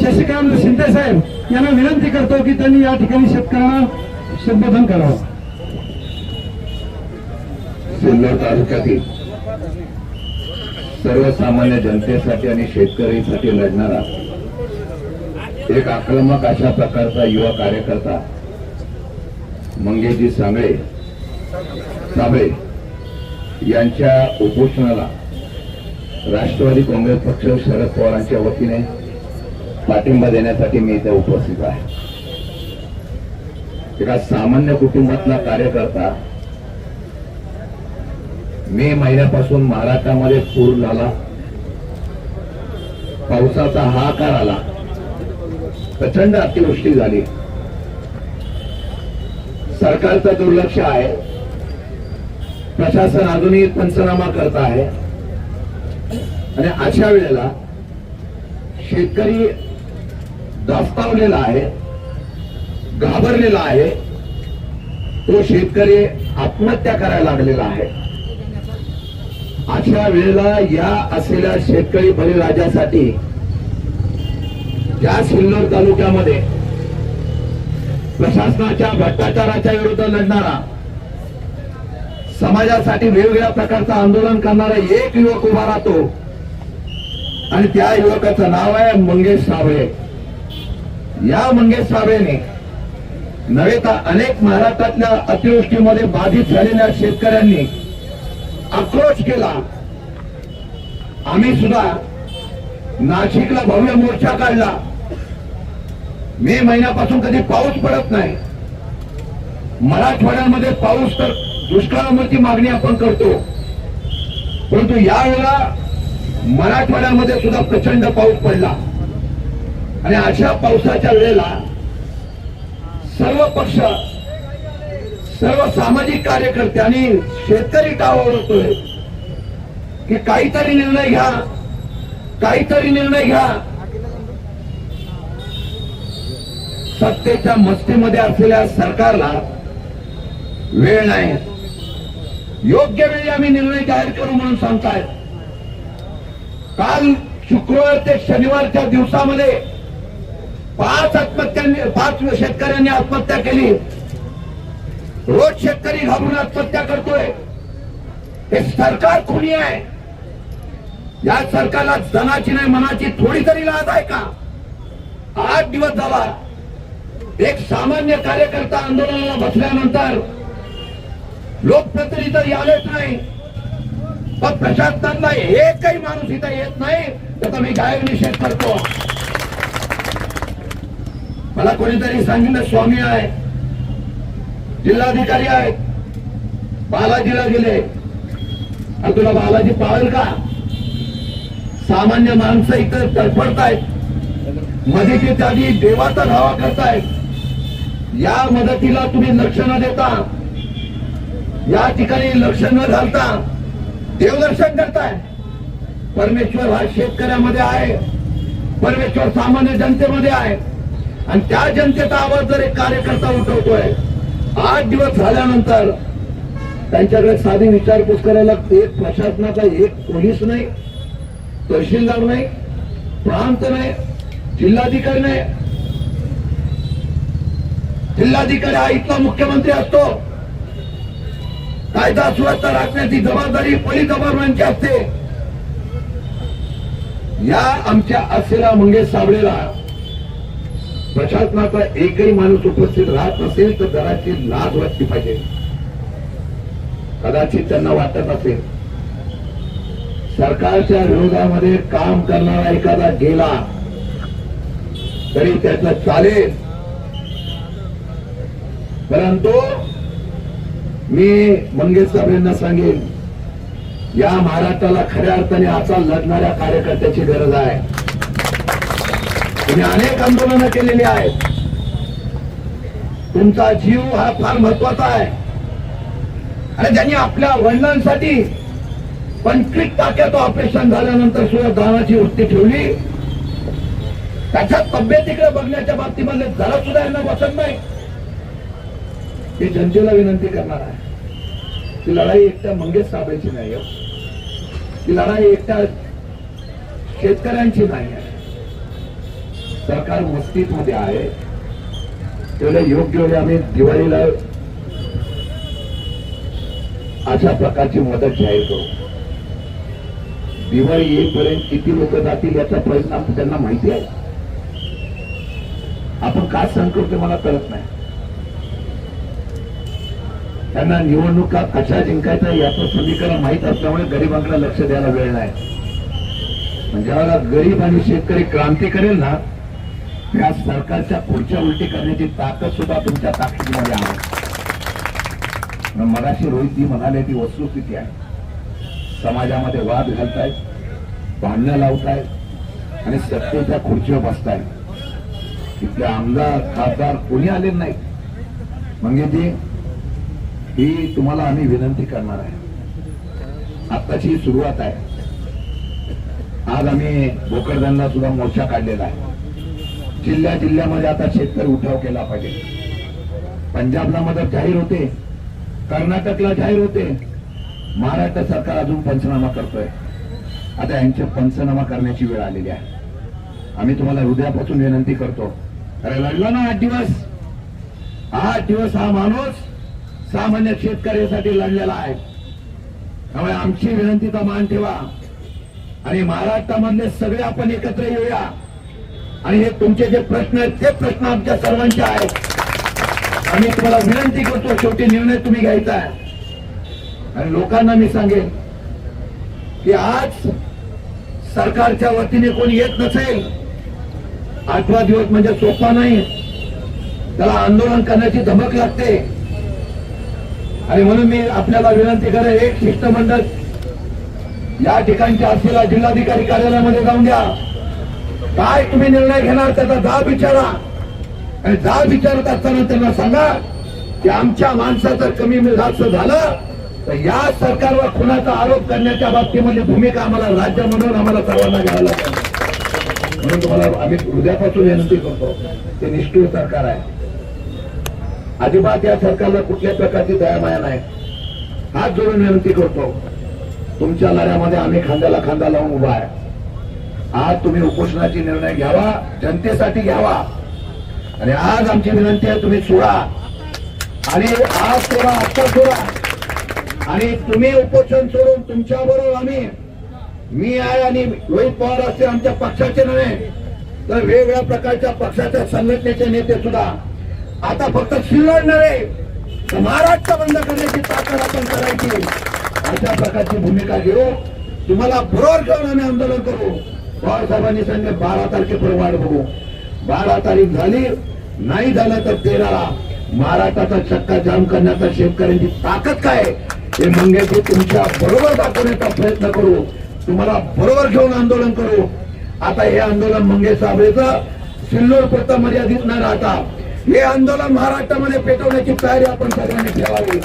शशिकांत शिंदे साहेब यांना विनंती करतो की त्यांनी या ठिकाणी शेतकऱ्यांना संबोधन करावं. सिल्लोड तालुक्यातील सर्वसामान्य जनतेसाठी आणि शेतकऱ्यांसाठी लढणारा एक आक्रमक अशा प्रकारचा युवा कार्यकर्ता मंगेशजी सांगळे साबळे यांच्या उपोषणाला राष्ट्रवादी काँग्रेस पक्ष शरद पवारांच्या वतीने पाठिंबा देण्यासाठी मी इथे उपस्थित आहे. एका सामान्य कुटुंबातला कार्यकर्ता मे महिन्यापासून महाराष्ट्रामध्ये पूर झाला. पावसाचा हाहाकार आला. प्रचंड अतिवृष्टी झाली. सरकारचं दुर्लक्ष आहे. प्रशासन अजूनही पंचनामा करत आहे. आणि अशा वेळेला शेतकरी दास्तावलेला आहे घाबरलेला आहे तो शेतकरी आत्महत्या करायला लागलेला आहे. अशा वेळेला या असलेल्या शेतकरी बळीराजासाठी ज्या सिल्लोड तालुक्यामध्ये प्रशासनाच्या भ्रष्टाचाराच्या विरुद्ध लढणारा समाजासाठी वेगवेगळ्या प्रकारचं आंदोलन करणारा एक युवक उभा राहतो आणि त्या युवकाचं नाव आहे मंगेश साबळे. या मंगेश साबळेने नव्हे तर अनेक महाराष्ट्रातल्या अतिवृष्टीमध्ये बाधित झालेल्या शेतकऱ्यांनी आक्रोश केला. आम्ही सुद्धा नाशिकला भव्य मोर्चा काढला. मे महिन्यापासून कधी पाऊस पडत नाही. मराठवाड्यामध्ये पाऊस तर दुष्काळावरची मागणी आपण करतो. परंतु यावेळेला मराठवाड्यामध्ये सुद्धा प्रचंड पाऊस पडला. आणि अशा पावसाच्या वेळेला सर्व पक्ष सर्व सामाजिक कार्यकर्ते आणि शेतकरी का ओळखतोय की काहीतरी निर्णय घ्या काहीतरी निर्णय घ्या. सत्तेच्या मस्तीमध्ये असलेल्या सरकारला वेळ नाही. योग्य वेळी आम्ही निर्णय जाहीर करू म्हणून सांगतायत. काल शुक्रवार ते शनिवारच्या दिवसामध्ये पाच आत्महत्यांनी पाच शेतकऱ्यांनी आत्महत्या केली. रोज शेतकरी घाबरून आत्महत्या करतोय. हे सरकार कोणी आहे? या सरकारला जनाची नाही मनाची थोडी तरी लाज आहे का? आठ दिवस झाला. एक सामान्य कार्यकर्ता आंदोलनाला बसल्यानंतर लोकप्रतिनिधी तर आलेच नाही. पण प्रशासनातला एकही माणूस इथं येत नाही त्याचा मी जाहीर निषेध करतो. मला कोणीतरी सांगितलं स्वामी आहे जिल्हाधिकारी आहेत बालाजीला गेले. आणि तुला बालाजी पाळेल का? सामान्य माणसं इथं तडफडतायत. मदतीत आधी देवाचा धावा करतायत. या मदतीला तुम्ही लक्ष न देता या ठिकाणी लक्ष न घालता देवदर्शन करताय. परमेश्वर हा शेतकऱ्यामध्ये आहे. परमेश्वर सामान्य जनतेमध्ये आहे. आणि त्या जनतेचा आवाज जर एक कार्यकर्ता उठवतोय आठ दिवस झाल्यानंतर त्यांच्याकडे साधी विचारपूस करायला एक प्रशासनाचा एक पोलीस नाही तहसीलदार नाही प्रांत नाही जिल्हाधिकारी नाही. जिल्हाधिकारी हा इथला मुख्यमंत्री असतो. कायदा सुव्यवस्था राखण्याची जबाबदारी पोलीस डिपार्टमेंटची असते. या आमच्या असलेल्या मंगेश साबळेला प्रशासनाचा एकही माणूस उपस्थित राहत नसेल तर जराची लाज वाटली पाहिजे. कदाचित त्यांना वाटत असेल. सरकारच्या विरोधामध्ये काम करणारा एखादा गेला तरी त्याचं चालेल. परंतु मी मंगेश साहेबांना सांगेन या महाराष्ट्राला खऱ्या अर्थाने असा लढणाऱ्या कार्यकर्त्याची गरज आहे. तुम्ही अनेक आंदोलनं केलेली आहेत. तुमचा जीव हा फार महत्त्वाचा आहे. आणि ज्यांनी आपल्या वडिलांसाठी पंचवीस टाक्याचं ऑपरेशन झाल्यानंतर सुद्धा दानाची वृत्ती ठेवली त्याच्या तब्येतीकडे बघण्याच्या बाबतीमध्ये जरा सुद्धा यांना बसत नाही. मी जनतेला विनंती करणार आहे. ती लढाई एकट्या मंगेश साहेबांची नाही आहे. ती लढाई एकट्या शेतकऱ्यांची नाही आहे. सरकार मस्तीत मध्ये आहे. त्याला योग्य वेळी आम्ही दिवाळीला अशा प्रकारची मदत जाहीर करू. दिवाळी येईपर्यंत किती लोक जातील याचा परिणाम त्यांना माहिती आहे. आपण काय सांगतो ते मला कळत नाही. त्यांना निवडणुका कशा जिंकायच्या याचं समीकरण माहीत असल्यामुळे गरिबांकडे लक्ष द्यायला वेळ नाही. ज्यावेळेला गरीब आणि शेतकरी क्रांती करेल ना त्या सरकारच्या पुढच्या उलटी करण्याची ताकद सुद्धा तुमच्या ताकदीमध्ये आहे. मग रोहित जी म्हणाले ती वस्तुस्थिती आहे. समाजामध्ये वाद घालतायत भांडणं लावतायत आणि सत्तेच्या खुर्चीवर बसतायत तिथले आमदार खासदार कोणी आले नाही ते ही तुम्हाला आम्ही विनंती करणार आहे. आत्ताची सुरुवात आहे. आज आम्ही भोकरदांना सुद्धा मोर्चा काढलेला आहे. जिल्ह्या जिल्ह्यामध्ये आता शेतकरी उठाव केला पाहिजे. पंजाबला मदत जाहीर होते. कर्नाटकला जाहीर होते. महाराष्ट्र सरकार अजून पंचनामा करतोय. आता यांचे पंचनामा करण्याची वेळ आलेली आहे. आम्ही तुम्हाला हृदयापासून विनंती करतो. अरे लढला ना आठ दिवस. आठ दिवस हा माणूस सामान्य शेतकऱ्यासाठी लढलेला आहे. त्यामुळे आमची विनंतीचा मान ठेवा. आणि महाराष्ट्रामधले सगळे आपण एकत्र येऊया. आणि हे तुमचे जे प्रश्न आहेत ते प्रश्न आमच्या सर्वांचे आहेत. आम्ही तुम्हाला विनंती करतो शेवटी निर्णय तुम्ही घ्यायचा आहे. आणि लोकांना मी सांगेन की आज सरकारच्या वतीने कोणी येत नसेल आठवा दिवस म्हणजे सोपा नाही. त्याला आंदोलन करण्याची धमक लागते. आणि म्हणून मी आपल्याला विनंती करेन एक शिष्टमंडळ या ठिकाणच्या असलेल्या जिल्हाधिकारी कार्यालयामध्ये जाऊन द्या. काय तुम्ही निर्णय घेणार त्याचा जाब विचारा. आणि जाब विचारत असताना त्यांना सांगा की आमच्या माणसाचं कमी जास्त झालं तर या सरकारवर खुनाचा आरोप करण्याच्या बाबतीमध्ये भूमिका आम्हाला राज्य म्हणून आम्हाला सर्वांना घ्यावं लागेल. म्हणून तुम्हाला आम्ही हृदयापासून विनंती करतो ते निष्ठुर सरकार आहे. अजिबात या सरकारला कुठल्या प्रकारची दयामाया नाही. हात जोडून विनंती करतो. तुमच्या लढ्यामध्ये आम्ही खांद्याला खांदा लावून उभा आहे. आज तुम्ही उपोषणाची निर्णय घ्यावा जनतेसाठी घ्यावा. आणि आज आमची विनंती आहे तुम्ही सोडा. आणि आज सोडा आत्ता सोडा. आणि तुम्ही उपोषण सोडून तुमच्याबरोबर आम्ही मी आहे आणि रोहित पवार असते आमच्या पक्षाचे नव्हे तर वेगवेगळ्या प्रकारच्या पक्षाच्या संघटनेचे नेते सुद्धा. आता फक्त शिल्लड नव्हे तर महाराष्ट्र बंद करण्याची ताकद आपण करायची. अशा प्रकारची भूमिका घेऊ. तुम्हाला बरोबर घेऊन आम्ही आंदोलन करू. पवार साहेबांनी सांगितले बारा तारखेपर्यंत वाढ बघू. बारा तारीख झाली. नाही झालं तर तेराला महाराष्ट्राचा चक्का जाम करण्याचा शेतकऱ्यांची ताकद काय हे मंगेशी तुमच्या बरोबर दाखवण्याचा प्रयत्न करू. तुम्हाला बरोबर घेऊन आंदोलन करू. आता हे आंदोलन मंगेश साबळेचं सिल्लोड पुरतं मर्यादित न राहता हे आंदोलन महाराष्ट्रामध्ये पेटवण्याची तयारी आपण सर्वांनी ठेवावी.